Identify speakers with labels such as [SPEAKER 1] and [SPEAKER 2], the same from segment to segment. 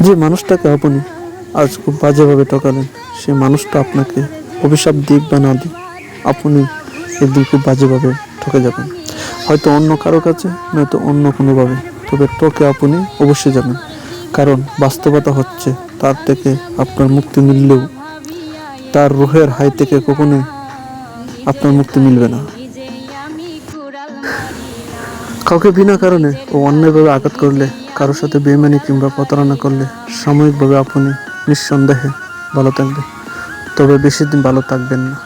[SPEAKER 1] যে মানুষটাকে আপনি আজ খুব বাজেভাবে ঠকালেন সে মানুষটা আপনাকে অভিশাপ দিক বা না দিক, আপনি একদিন খুব বাজেভাবে ঠকে যাবেন। হয়তো অন্য কারও কাছে, নয়তো অন্য কোনোভাবে। তবে ঠকে আপনি অবশ্যই যাবেন। কারণ বাস্তবতা হচ্ছে, তার থেকে আপনার মুক্তি মিললেও, তার রুহের হাই থেকে কখনোই আপনার মুক্তি মিলবে না। কাউকে বিনা কারণে ও অন্যায়ভাবে আঘাত করলে, কারোর সাথে বেমানি কিংবা প্রতারণা করলে সাময়িকভাবে আপনি নিঃসন্দেহে ভালো থাকবেন। তবে বেশি দিন ভালো থাকবেন না।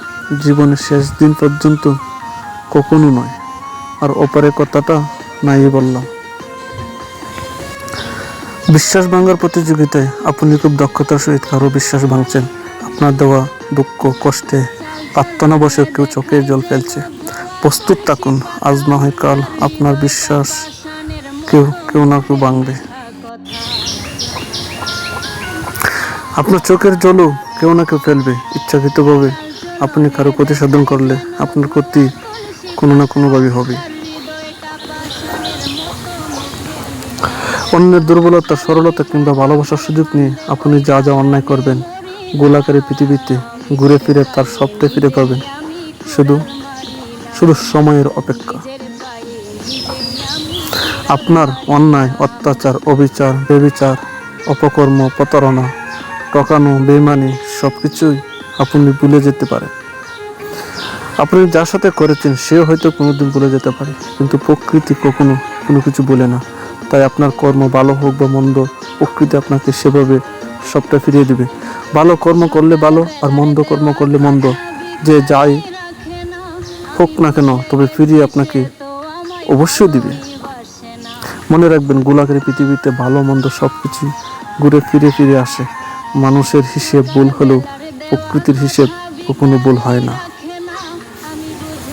[SPEAKER 1] জীবনের শেষ দিন পর্যন্ত কখনো নয়। আর অপরের কথাটা নাই বললাম। বিশ্বাস ভাঙার প্রতিযোগিতায় আপনি খুব দক্ষতার সহিত কারও বিশ্বাস ভাঙছেন। আপনার দেওয়া দুঃখ, কষ্টে প্রার্থনা বসে কেউ চোখের জল ফেলছে। প্রস্তুত থাকুন, আজ না হয় কাল আপনার বিশ্বাস কেউ কেউ না কেউ ভাঙবে। আপনার চোখের জলও কেউ না কেউ ফেলবে, ইচ্ছাকৃতভাবে আপনি কারও ক্ষতি সাধন করলে আপনার ক্ষতি কোনো না কোনোভাবে হবে। অন্যের দুর্বলতা, সরলতা কিংবা ভালোবাসার সুযোগ নিয়ে আপনি যা যা অন্যায় করবেন, গোলাকারী পৃথিবীতে ঘুরে ফিরে তার সবটাই ফিরে পাবেন। শুধু শুধু সময়ের অপেক্ষা। আপনার অন্যায়, অত্যাচার, অবিচার, বেবিচার, অপকর্ম, প্রতারণা টকানো বেমানি সব কিছুই আপনি ভুলে যেতে পারেন। আপনি যার সাথে করেছেন, সেও হয়তো কোনোদিন ভুলে যেতে পারে, কিন্তু প্রকৃতি কখনো কোনো কিছু বলে না। তাই আপনার কর্ম ভালো হোক বা মন্দ, প্রকৃতি আপনাকে সেভাবে সবটা ফিরিয়ে দেবে। ভালো কর্ম করলে ভালো আর মন্দ কর্ম করলে মন্দ। যে যাই হোক না কেন, তবে ফিরিয়ে আপনাকে অবশ্যই দিবে। মনে রাখবেন, গোলাকারী পৃথিবীতে ভালো, মন্দ সব কিছু ঘুরে ফিরে ফিরে আসে। মানুষের হিসেব ভুল হলেও প্রকৃতির হিসেব কখনো ভুল হয় না।